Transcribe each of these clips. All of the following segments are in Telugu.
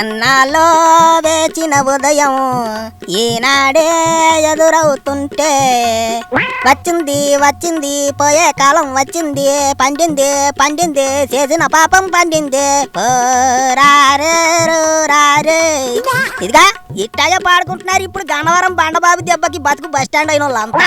ఎన్నాలో వేచిన ఉదయం ఈనాడే ఎదురవుతుంటే. వచ్చింది వచ్చింది పోయే కాలం వచ్చింది పండింది పండింది చేసిన పాపం పండింది. రారే ఇదిగా ఇట్టాగే పాడుకుంటున్నారు ఇప్పుడు గన్నవరం బండబాబు దెబ్బకి బతుకు బస్ స్టాండ్ అయిన వాళ్ళంతా.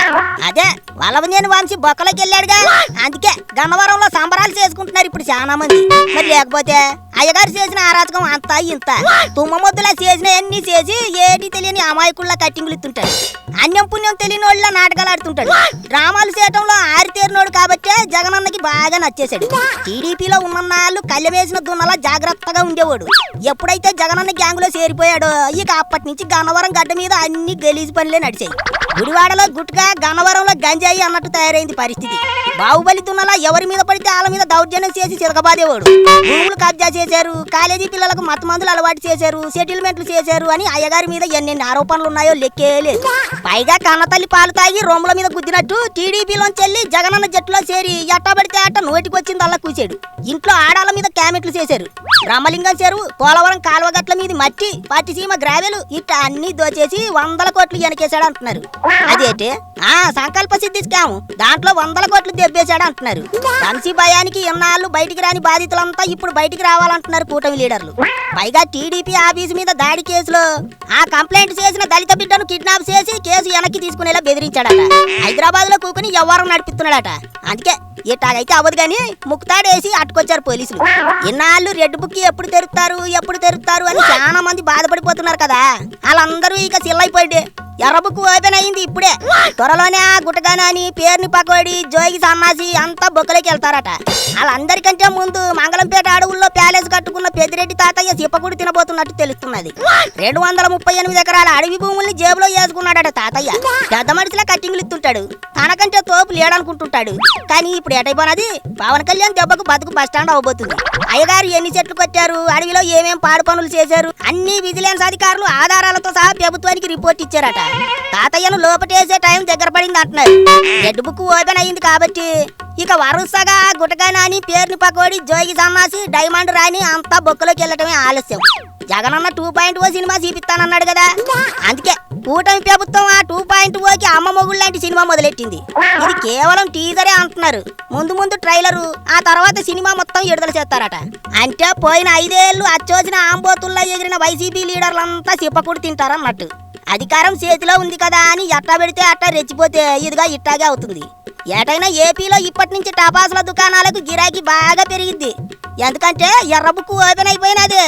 అదే వల్లభనేని వంశీ బొక్కలోకి వెళ్ళాడుగా. అందుకే గన్నవరంలో సంబరాలు చేసుకుంటున్నారు ఇప్పుడు చాలా మంది మరి లేకపోతే? అయ్యగారు చేసిన ఆరాధకం అంతా ఇంత. తుమ్మ మొద్దులా చేసిన అన్ని చేసి ఏటి తెలియని అమాయకుల్లా కట్టింగులు ఇస్తుంటాడు అన్యం పుణ్యం తెలియని వాళ్ళ నాటకాలు ఆడుతుంటాడు. డ్రామాలు చేయటంలో ఆరితేరినోడు కాబట్టే జగనన్నకి బాగా నచ్చేశాడు. టీడీపీలో ఉన్నన్నాళ్ళు కళ్ళెమేసిన దున్నలా జాగ్రత్తగా ఉండేవాడు. ఎప్పుడైతే జగనన్న గ్యాంగులో చేరిపోయాడో ఇక అప్పటి నుంచి గన్నవరం గడ్డ మీద అన్ని గలీజు పనులే నడిచాయి. గుడివాడలో గుట్కా గన్నవరంలో గంజాయి అన్నట్టు తయారైంది పరిస్థితి. బాహుబలి తున్నలా ఎవరి మీద పడితే వాళ్ళ మీద దౌర్జన్యం చేసి చిరకబాదేవాడు భూములు కబ్జా చేశారు కాలేజీ పిల్లలకు మత మందులు అలవాటు చేశారు సెటిల్మెంట్లు చేశారు అని అయ్యగారి మీద ఎన్నెన్ని ఆరోపణలు ఉన్నాయో లెక్కే లేదు. పైగా కన్నతల్లి పాలు తాగి రొమ్ముల మీద గుద్దినట్టు టీడీపీలోంచి వెళ్ళి జగనన్న జట్టులో చేరి ఎట్టబడితే అట్ట నోటికొచ్చింది అలా కూచాడు ఇంట్లో ఆడాల మీద క్యామెట్లు చేశారు. రామలింగం చెరువు పోలవరం కాలువగట్ల మీద మట్టి పట్టిసీమ గ్రావెలు ఇట్ట అన్ని దోచేసి వందల కోట్లు వెనకేశాడు అంటున్నారు. అదేంటి ఆ సంకల్ప సిద్ధి స్కామ్. దాంట్లో వందల కోట్లు దెబ్బేశాడు అంటున్నారు. ధన్సీ భయానికి ఇన్నాళ్ళు బయటికి రాని బాధితులంతా ఇప్పుడు బయటికి రావాలంటున్నారు కూటమి లీడర్లు. పైగా టీడీపీ ఆఫీస్ మీద దాడి కేసులో ఆ కంప్లైంట్ చేసిన దళిత బిడ్డను కిడ్నాప్ చేసి కేసు వెనక్కి తీసుకునేలా బెదిరించాడట. హైదరాబాద్లో కూకుని ఎవరు నడిపిస్తున్నాడట. అందుకే ఇట్లాగైతే అవ్వదు కానీ ముక్తాడేసి అట్టుకొచ్చారు పోలీసులు. ఇన్నాళ్ళు రెడ్ బుక్ ఎప్పుడు తెరుస్తారు ఎప్పుడు తెరుస్తారు అని చాలా మంది బాధపడిపోతున్నారు కదా. వాళ్ళందరూ ఇక సిల్లైపోయింది. ఎర్ర బుక్ ఓపెన్ అయింది ఇప్పుడే. త్వరలోనే ఆ గుటగాన పేరుని పకోడి జోగి సన్నాసి అంతా బొక్కలోకి వెళ్తారట. వాళ్ళందరికంటే ముందు మంగళంపేట అడవుల్లో ప్యాలెస్ కట్టుకున్న పెద్దిరెడ్డి తాతయ్య సిప్పకుడు తినబోతున్నట్టు తెలుస్తున్నది. రెండు వందల ముప్పై ఎనిమిది ఎకరాల అడవి భూముల్ని జేబులో వేసుకున్నాడట తాతయ్య. పెద్ద మనిషిలా కట్టింగులు ఇస్తుంటాడు. తనకంటే తోపు లేడనుకుంటుంటాడు. కానీ ఇప్పుడు ఎటైపోనది? పవన్ కళ్యాణ్ దెబ్బకు బతుకు బస్ స్టాండ్ అవబోతుంది అయ్యగారు ఎన్ని చెట్లు కొట్టారు? అడవిలో ఏమేం పాడు పనులు చేశారు? అన్ని విజిలెన్స్ అధికారులు ఆధారాలతో సహా ప్రభుత్వానికి రిపోర్ట్ ఇచ్చారట. తాతయ్యను లోపటేసే టైం దగ్గర పడింది అంటున్నారు. రెడ్ బుక్ ఓపెన్ అయింది కాబట్టి. ఇక వరుసగా గుటకాని నాని పేరుని పకోడి జోగి సన్నాసి డైమండ్ రాని అంతా బొక్కలోకి వెళ్ళటమే ఆలస్యం. Jagananna two point O cinema చూపిస్తానన్నాడు కదా. అందుకే కూటమి ప్రభుత్వం ఆ టూ పాయింట్ ఓకి అమ్మ మొగుడు లాంటి సినిమా మొదలెట్టింది. ఇది కేవలం టీజరే అంటున్నారు. ముందు ముందు ట్రైలరు ఆ తర్వాత సినిమా మొత్తం విడుదల చేస్తారట. అంటే పోయిన ఐదేళ్ళు అచ్చోసిన ఆంబోతుల్లో ఎగిరిన వైసీపీ లీడర్లంతా సిప్పకూడు తింటారన్నట్టు. అధికారం చేతిలో ఉంది కదా అని ఎట్టా పెడితే అట్టా రెచ్చిపోతే ఇదిగా ఇట్టాగే అవుతుంది. ఏటైనా ఏపీలో ఇప్పటి నుంచి టపాసుల దుకాణాలకు గిరాకీ బాగా పెరిగింది ఎందుకంటే ఎర్రబుక్కు ఓపెన్ అయిపోయినది.